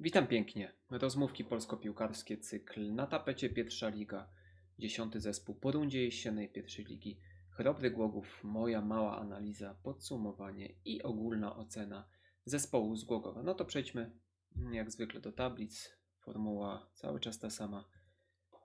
Witam pięknie. Rozmówki polsko-piłkarskie cykl na tapecie pierwsza liga. Dziesiąty zespół po rundzie jesiennej pierwszej ligi. Chrobry Głogów, moja mała analiza, podsumowanie i ogólna ocena zespołu z Głogowa. No to przejdźmy mm, jak zwykle do tablic. Formuła cały czas ta sama.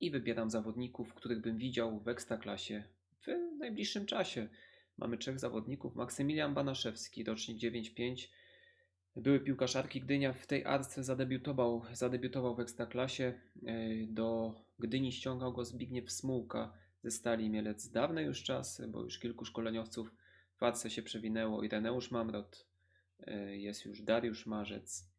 I wybieram zawodników, których bym widział w Ekstraklasie w najbliższym czasie. Mamy trzech zawodników. Maksymilian Banaszewski, rocznik 9-5. Były piłkarz Arki Gdynia w tej arce zadebiutował, zadebiutował w Ekstraklasie. Yy, Do Gdyni ściągał go Zbigniew Smułka ze Stali Mielec. Dawne już czasy, bo już kilku szkoleniowców w arce się przewinęło. Ireneusz Mamrot, yy, jest już Dariusz Marzec,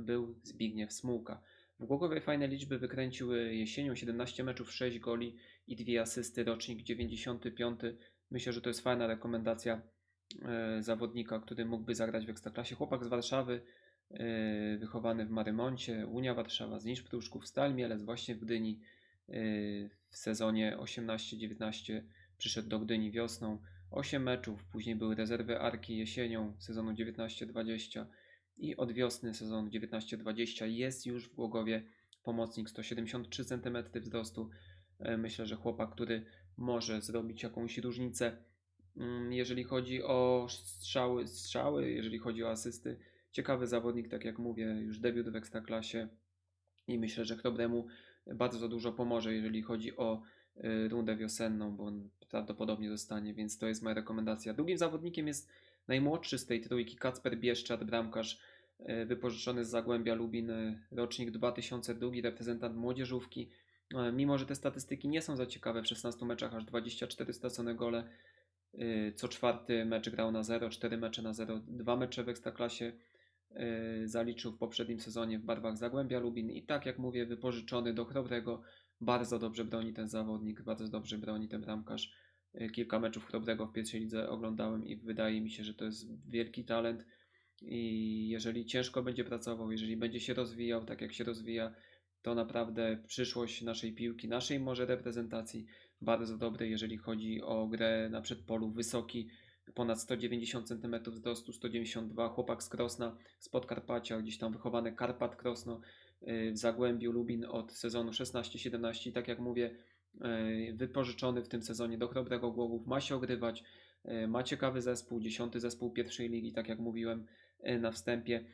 był Zbigniew Smułka. W Głogowie fajne liczby wykręcił jesienią 17 meczów, 6 goli i 2 asysty, rocznik 95. Myślę, że to jest fajna rekomendacja e, zawodnika, który mógłby zagrać w Ekstraklasie. Chłopak z Warszawy, e, wychowany w Marymoncie, Unia Warszawa, Znicz Pruszków, Stal Mielec, właśnie w Gdyni e, w sezonie 18-19 przyszedł do Gdyni wiosną. 8 meczów, później były rezerwy Arki jesienią sezonu 19-20 i od wiosny sezonu 19-20 jest już w Głogowie pomocnik 173 cm wzrostu. E, Myślę, że chłopak, który może zrobić jakąś różnicę, jeżeli chodzi o strzały, strzały, jeżeli chodzi o asysty. Ciekawy zawodnik, tak jak mówię, już debiut w Ekstraklasie i myślę, że Chrobremu bardzo dużo pomoże, jeżeli chodzi o y, rundę wiosenną, bo on prawdopodobnie zostanie, więc to jest moja rekomendacja. Drugim zawodnikiem jest najmłodszy z tej trójki, Kacper Bieszczad, bramkarz y, wypożyczony z Zagłębia Lubin, y, rocznik 2002, reprezentant młodzieżówki. Mimo, że te statystyki nie są za ciekawe, w 16 meczach aż 24 stracone gole, co czwarty mecz grał na 0, 4 mecze na 0, 2 mecze w Ekstraklasie y, zaliczył w poprzednim sezonie w barwach Zagłębia Lubin i tak jak mówię, wypożyczony do Chrobrego, bardzo dobrze broni ten zawodnik, bardzo dobrze broni ten bramkarz. Y, Kilka meczów Chrobrego w pierwszej lidze oglądałem i wydaje mi się, że to jest wielki talent i jeżeli ciężko będzie pracował, jeżeli będzie się rozwijał tak jak się rozwija, to naprawdę przyszłość naszej piłki, naszej może reprezentacji bardzo dobrej, jeżeli chodzi o grę na przedpolu, wysoki, ponad 190 cm wzrostu, 192, chłopak z Krosna, z Podkarpacia, gdzieś tam wychowany Karpat Krosno yy, w Zagłębiu Lubin od sezonu 16-17 i tak jak mówię, yy, wypożyczony w tym sezonie do Chrobrego Głogów, ma się ogrywać, yy, ma ciekawy zespół, dziesiąty zespół pierwszej ligi, tak jak mówiłem na wstępie.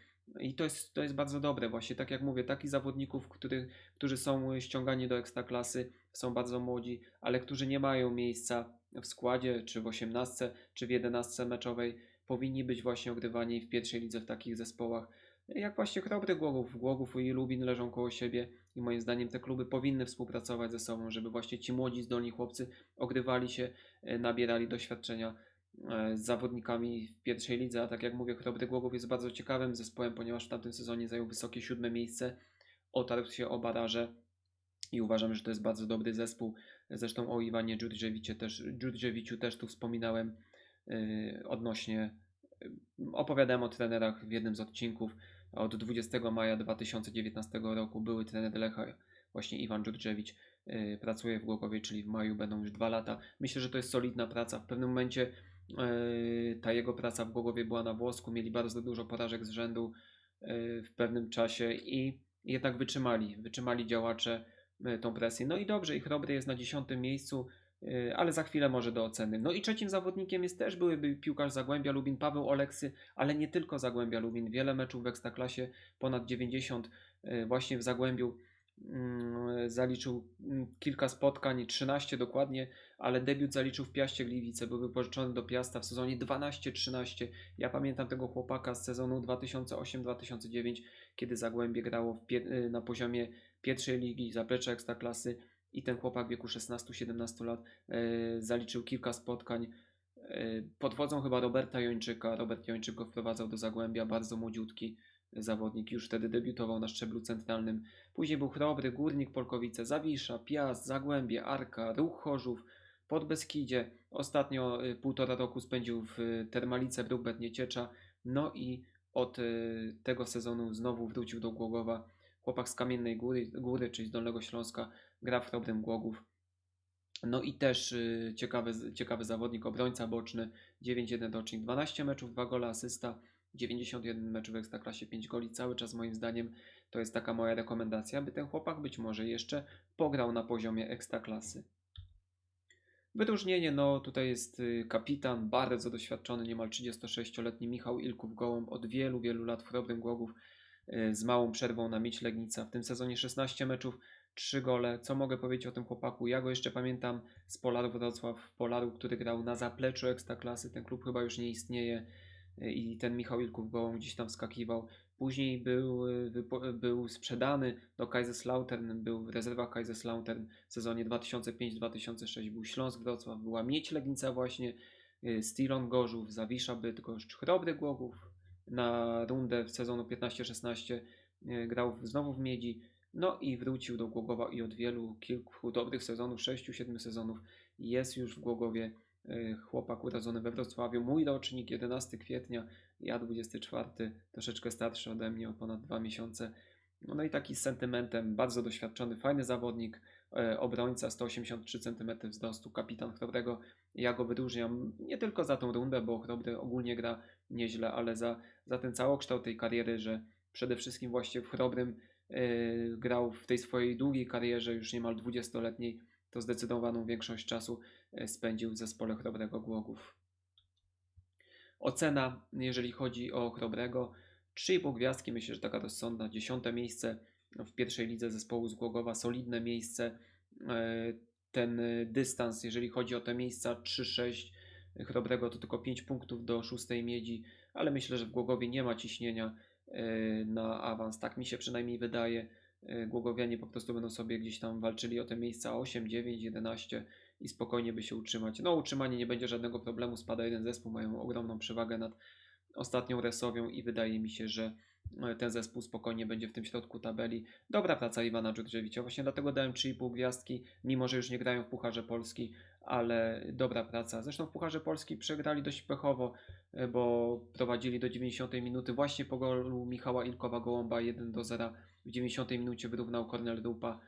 I to jest, to jest bardzo dobre, właśnie tak jak mówię, takich zawodników, których, którzy są ściągani do ekstraklasy, są bardzo młodzi, ale którzy nie mają miejsca w składzie, czy w 18, czy w 11 meczowej, powinni być właśnie ogrywani w pierwszej lidze w takich zespołach. Jak właśnie Chrobry Głogów, Głogów i Lubin leżą koło siebie i moim zdaniem te kluby powinny współpracować ze sobą, żeby właśnie ci młodzi, zdolni chłopcy ogrywali się, e, nabierali doświadczenia z zawodnikami w pierwszej lidze, a tak jak mówię, Chrobry Głogów jest bardzo ciekawym zespołem, ponieważ w tamtym sezonie zajął wysokie siódme miejsce, otarł się o baraże i uważam, że to jest bardzo dobry zespół. Zresztą o Iwanie Dżurdżewicie też, Dżurdżewiciu też tu wspominałem yy, odnośnie, yy, opowiadałem o trenerach w jednym z odcinków. Od 20 maja 2019 roku były trener Lecha, właśnie Iwan Dżurdżewicz, yy, pracuje w Głogowie, czyli w maju będą już dwa lata. Myślę, że to jest solidna praca. W pewnym momencie yy, ta jego praca w Głogowie była na włosku, mieli bardzo dużo porażek z rzędu yy, w pewnym czasie i jednak wytrzymali, wytrzymali działacze y, tą presję. No i dobrze, ich Robry jest na dziesiątym miejscu, y, ale za chwilę może do oceny. No i trzecim zawodnikiem jest też byłyby piłkarz Zagłębia Lubin, Paweł Oleksy, ale nie tylko Zagłębia Lubin. Wiele meczów w Ekstraklasie, ponad 90 y, właśnie w Zagłębiu. Mm, Zaliczył mm, kilka spotkań, 13 dokładnie, ale debiut zaliczył w Piaście Gliwice. Był wypożyczony do Piasta w sezonie 12-13. Ja pamiętam tego chłopaka z sezonu 2008-2009, kiedy Zagłębie grało y, na poziomie pierwszej ligi, zaplecza ekstraklasy i ten chłopak w wieku 16-17 lat e, zaliczył kilka spotkań e, pod wodzą chyba Roberta Jończyka. Robert Jończyk go wprowadzał do Zagłębia, bardzo młodziutki zawodnik, już wtedy debiutował na szczeblu centralnym. Później był Chrobry, Górnik Polkowice, Zawisza, Piast, Zagłębie, Arka, Ruch Chorzów, Podbeskidzie. Ostatnio y, półtora roku spędził w y, Termalice Brukbet Nieciecza. No i od y, tego sezonu znowu wrócił do Głogowa. Chłopak z Kamiennej Góry, Góry czyli z Dolnego Śląska, gra w Chrobrym Głogów. No i też ciekawy, ciekawy zawodnik, obrońca boczny, 9-1 rocznik, 12 meczów, 2 gole, asysta. 91 meczów w Ekstraklasie, 5 goli, cały czas moim zdaniem to jest taka moja rekomendacja, by ten chłopak być może jeszcze pograł na poziomie Ekstraklasy. Wyróżnienie, no tutaj jest y, kapitan, bardzo doświadczony, niemal 36-letni Michał Ilków-Gołąb, od wielu, wielu lat w Chrobrym Głogów, y, z małą przerwą na Mieć Legnica. W tym sezonie 16 meczów, 3 gole. Co mogę powiedzieć o tym chłopaku? Ja go jeszcze pamiętam z Polaru Wrocław, Polaru, który grał na zapleczu Ekstraklasy. Ten klub chyba już nie istnieje i ten Michał Ilków-Gołąb gdzieś tam wskakiwał. Później był, y, był sprzedany do Kaiserslautern, był w rezerwach Kaiserslautern w sezonie 2005-2006, był Śląsk Wrocław, była Miedź Legnica właśnie, y, Stilon Gorzów, Zawisza Bydgoszcz, Chrobry Głogów na rundę w sezonu 15-16 y, grał znowu w Miedzi, no i wrócił do Głogowa i od wielu, kilku dobrych sezonów, 6-7 sezonów jest już w Głogowie chłopak urodzony we Wrocławiu, mój rocznik 11 kwietnia, ja 24, troszeczkę starszy ode mnie o ponad dwa miesiące. No, no i taki z sentymentem, bardzo doświadczony, fajny zawodnik, e, obrońca 183 cm wzrostu, kapitan Chrobrego. Ja go wyróżniam nie tylko za tą rundę, bo Chrobry ogólnie gra nieźle, ale za, za ten całokształt tej kariery, że przede wszystkim właśnie w Chrobrym e, grał w tej swojej długiej karierze, już niemal 20-letniej, to zdecydowaną większość czasu e, spędził w zespole Chrobrego Głogów. Ocena, jeżeli chodzi o Chrobrego, 3,5 gwiazdki, myślę, że taka rozsądna. Dziesiąte miejsce w pierwszej lidze zespołu z Głogowa, solidne miejsce. E, Ten e, dystans, jeżeli chodzi o te miejsca 3-6 Chrobrego, to tylko 5 punktów do szóstej miedzi, ale myślę, że w Głogowie nie ma ciśnienia na awans. Tak mi się przynajmniej wydaje. E, Głogowianie po prostu będą sobie gdzieś tam walczyli o te miejsca 8, 9, 11 i spokojnie by się utrzymać. No, utrzymanie nie będzie żadnego problemu, spada jeden zespół, mają ogromną przewagę nad ostatnią Resowią i wydaje mi się, że e, ten zespół spokojnie będzie w tym środku tabeli. Dobra praca Iwana Dżurdżewicza, właśnie dlatego dałem 3,5 gwiazdki, mimo że już nie grają w Pucharze Polski, ale dobra praca. Zresztą w Pucharze Polski przegrali dość pechowo, e, bo prowadzili do 90 minuty właśnie po golu Michała Ilkowa-Gołąba 1 do 0. W 90 minucie wyrównał Kornel Dupa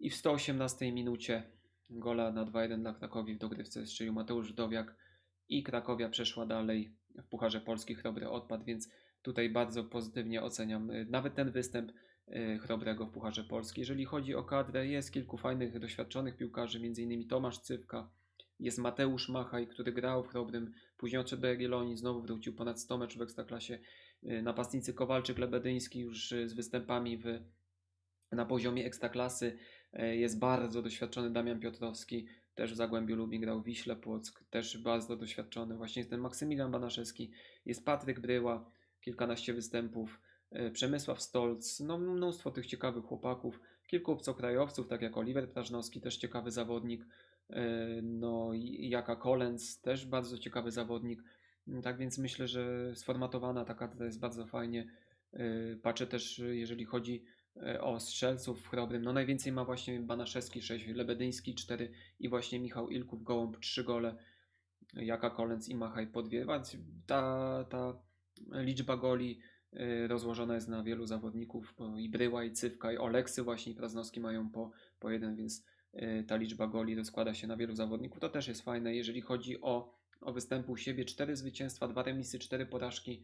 i w 118 minucie gola na 2-1 dla Krakowi w dogrywce strzelił Mateusz Wdowiak i Krakowia przeszła dalej w Pucharze Polski Chrobry odpadł, więc tutaj bardzo pozytywnie oceniam y, nawet ten występ y, Chrobrego w Pucharze Polski. Jeżeli chodzi o kadrę, jest kilku fajnych, doświadczonych piłkarzy, m.in. Tomasz Cywka, jest Mateusz Machaj, który grał w Chrobrym, później odszedł do Jagiellonii, znowu wrócił ponad 100 meczów w Ekstraklasie. Y, Napastnicy Kowalczyk, Lebedyński już y, z występami w, na poziomie Ekstraklasy. Y, Jest bardzo doświadczony Damian Piotrowski, też w Zagłębiu Lubin grał Wiśle Płock, też bardzo doświadczony. Właśnie jest ten Maksymilian Banaszewski, jest Patryk Bryła, kilkanaście występów, Przemysław Stolc, no mnóstwo tych ciekawych chłopaków, kilku obcokrajowców, tak jak Oliver Prażnowski, też ciekawy zawodnik, no i Jaka Kolens, też bardzo ciekawy zawodnik. Tak więc myślę, że sformatowana ta kadra jest bardzo fajnie. E, Patrzę też, jeżeli chodzi e, o strzelców w Chrobrym, no najwięcej ma właśnie Banaszewski 6, Lebedyński 4 i właśnie Michał Ilków, Gołąb 3 gole, Jaka Kolens i Machaj po dwie. Ta, ta liczba goli y, rozłożona jest na wielu zawodników, i Bryła, i Cywka, i Oleksy właśnie, i Praznowski mają po, po jeden, więc ta liczba goli rozkłada się na wielu zawodników. To też jest fajne, jeżeli chodzi o, o występy u siebie. Cztery zwycięstwa, dwa remisy, cztery porażki.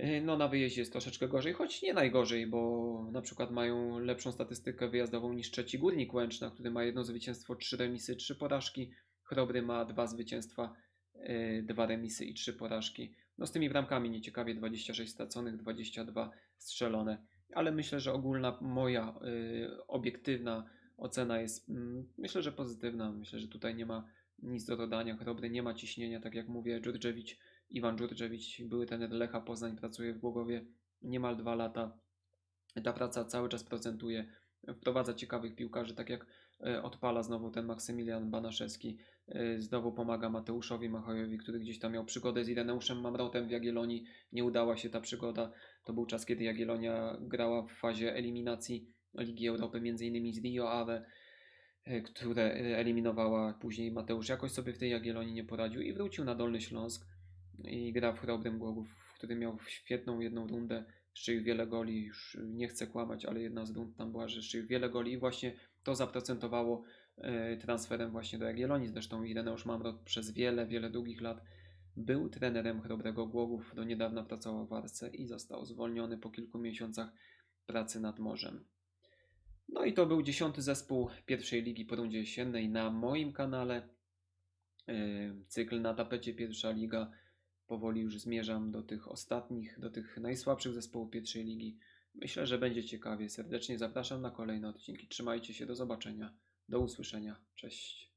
Y, No na wyjeździe jest troszeczkę gorzej, choć nie najgorzej, bo na przykład mają lepszą statystykę wyjazdową niż trzeci Górnik Łęczna, który ma jedno zwycięstwo, trzy remisy, trzy porażki. Chrobry ma dwa zwycięstwa, y, dwa remisy i trzy porażki. No z tymi bramkami nieciekawie 26 straconych, 22 strzelone, ale myślę, że ogólna moja y, obiektywna ocena jest mm, myślę, że pozytywna. Myślę, że tutaj nie ma nic do dodania. Chrobry nie ma ciśnienia, tak jak mówię, Dżurdżewicz, Iwan Dżurdżewicz, były ten Lecha Poznań, pracuje w Głogowie niemal dwa lata. Ta praca cały czas procentuje, wprowadza ciekawych piłkarzy, tak jak e, odpala znowu ten Maksymilian Banaszewski, e, znowu pomaga Mateuszowi Machajowi, który gdzieś tam miał przygodę z Ireneuszem Mamrotem w Jagiellonii, nie udała się ta przygoda, to był czas, kiedy Jagiellonia grała w fazie eliminacji Ligi Europy, m.in. z Rio Ave, e, które e, eliminowała później Mateusz, jakoś sobie w tej Jagiellonii nie poradził i wrócił na Dolny Śląsk i gra w Chrobrym Głogów, w którym miał świetną jedną rundę, strzelił wiele goli, już nie chcę kłamać, ale jedna z rund tam była, że strzelił wiele goli i właśnie to zaprocentowało e, transferem właśnie do Jagiellonii. Zresztą Ireneusz Mamrot przez wiele, wiele długich lat Był trenerem Chrobrego Głogów, do niedawna pracował w Arce i został zwolniony po kilku miesiącach pracy nad morzem. No i to był dziesiąty zespół pierwszej ligi po rundzie jesiennej na moim kanale. Yy, Cykl na tapecie pierwsza liga. Powoli już zmierzam do tych ostatnich, do tych najsłabszych zespołów pierwszej ligi. Myślę, że będzie ciekawie. Serdecznie zapraszam na kolejne odcinki. Trzymajcie się, do zobaczenia, do usłyszenia. Cześć.